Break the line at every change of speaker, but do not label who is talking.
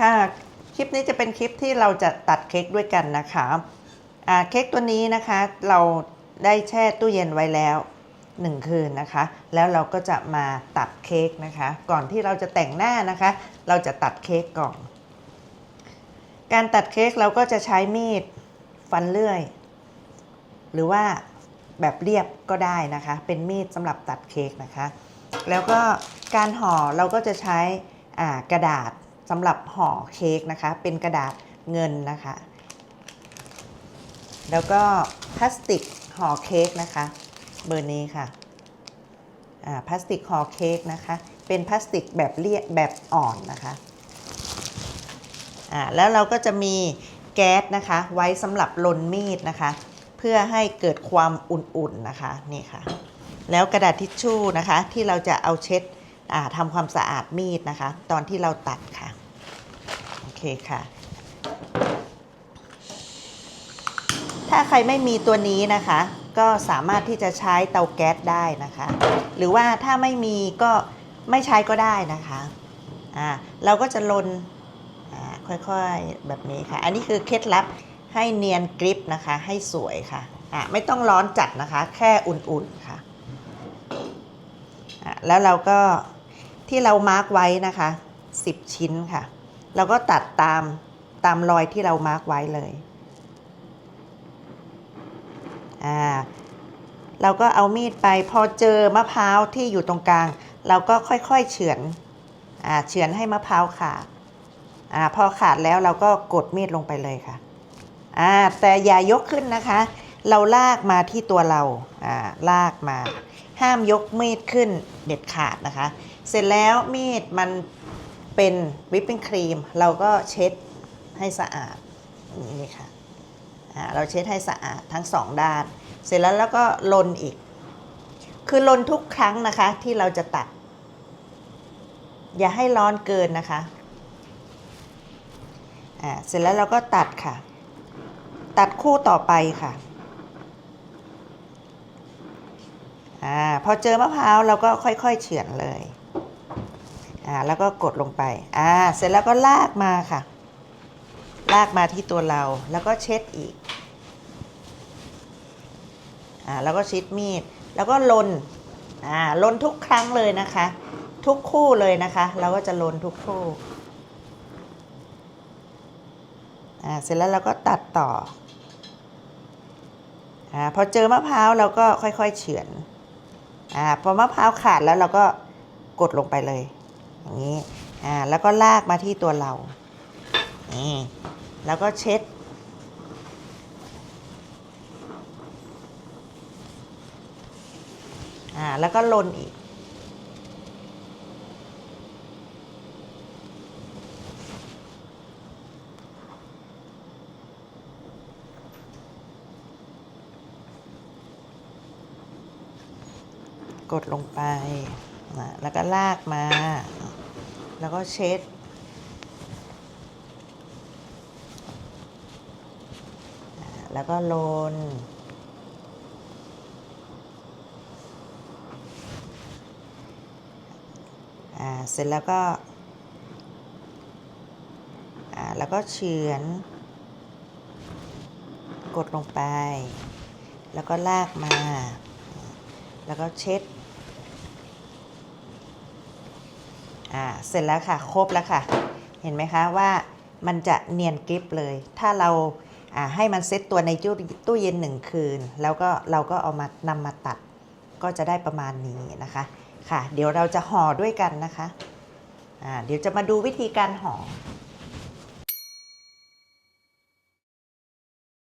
ค่ะ คลิปนี้จะเป็นคลิปที่เราจะตัดเค้กด้วยกันนะคะเค้กตัวนี้นะคะเราได้แช่ตู้เย็นไว้แล้วหนึ่งคืนนะคะ แล้วเราก็จะมาตัดเค้กนะคะ ก่อนที่เราจะแต่งหน้านะคะ เราจะตัดเค้กก่อน การตัดเค้กเราก็จะใช้มีดฟันเลื่อย หรือว่าแบบเรียบก็ได้นะคะ เป็นมีดสำหรับตัดเค้กนะคะ แล้วก็การห่อเราก็จะใช้กระดาษ สำหรับห่อเค้กนะคะ เป็นกระดาษเงินนะคะ แล้วก็พลาสติกห่อเค้กนะคะ เบอร์นี้ค่ะอ่าพลาสติกห่อเค้กนะคะ เป็นพลาสติกแบบเรียแบบอ่อนนะคะอ่าแล้วเราก็จะมีแก๊สนะคะ ไว้สำหรับลนมีดนะคะ เพื่อให้เกิดความอุ่นๆนะคะนี่ค่ะ แล้วกระดาษทิชชู่นะคะที่เราจะเอาเช็ดอ่าทำความสะอาดมีดนะคะ ตอนที่เราตัดค่ะ เคค่ะ ถ้าใครไม่มีตัวนี้นะคะ ก็สามารถที่จะใช้เตาแก๊สได้นะคะ หรือว่าถ้าไม่มีก็ไม่ใช้ก็ได้นะคะอ่าเราก็จะลนอ่าค่อยๆแบบนี้ค่ะ อันนี้คือเคล็ดลับให้เนียนกริปนะคะ ให้สวยค่ะอ่าไม่ต้องร้อนจัดนะคะ แค่อุ่นๆค่ะอ่าแล้วเราก็ที่เรามาร์กไว้นะคะ 10 ชิ้นค่ะ เราก็ตัดตามตามรอยที่เรามาร์กไว้เลยอ่าเราก็เอามีดไปพอเจอมะพร้าวที่อยู่ตรงกลาง เราก็ค่อยๆเฉือนอ่าเฉือนให้มะพร้าวขาดอ่าพอขาดแล้วเราก็กดมีดลงไปเลยค่ะอ่าแต่อย่ายกขึ้นนะคะ เราลากมาที่ตัวเราอ่าลากมา ห้ามยกมีดขึ้นเด็ดขาดนะคะ เสร็จแล้วมีดมัน เป็นวิปปิ้งครีมเราก็เช็ดให้สะอาดนี่ค่ะเราเช็ดให้สะอาดทั้งสองด้าน เสร็จแล้วแล้วก็ลนอีก คือลนทุกครั้งนะคะที่เราจะตัด อย่าให้ร้อนเกินนะคะอ่าเสร็จแล้วเราก็ตัดค่ะ ตัดคู่ต่อไปค่ะอ่าพอเจอมะพร้าวเราก็ค่อยๆเฉือนเลย อ่าแล้วก็กดลงไปอ่าเสร็จแล้วก็ลากมาค่ะ ลากมาที่ตัวเราแล้วก็เช็ดอีกอ่าแล้วก็ชิดมีด แล้วก็ลนอ่าลนทุกครั้งเลยนะคะ ทุกคู่เลยนะคะ เราก็จะลนทุกคู่อ่าเสร็จแล้วเราก็ตัดต่ออ่าพอเจอมะพร้าวเราก็ค่อยๆเฉือนอ่าพอมะพร้าวขาดแล้วเราก็กดลงไปเลย นี้อ่าแล้วก็ลากมาที่ตัวเรานี่แล้วก็เช็ด อ่าแล้วก็ลนอีก กดลงไปอ่าแล้วก็ลากมา แล้วก็เช็ด แล้วก็โลน อ่า เสร็จแล้วก็ อ่า แล้วก็เฉือน กดลงไป แล้วก็ลากมา แล้วก็เช็ด อ่าเสร็จแล้วค่ะครบแล้วค่ะ เห็นไหมคะว่ามันจะเนียนกริบเลย ถ้าเราอ่าให้มันเซตตัวในตู้เย็นหนึ่งคืน แล้วก็เราก็เอามานำมาตัด ก็จะได้ประมาณนี้นะคะค่ะ เดี๋ยวเราจะห่อด้วยกันนะคะอ่าเดี๋ยวจะมาดูวิธีการห่อ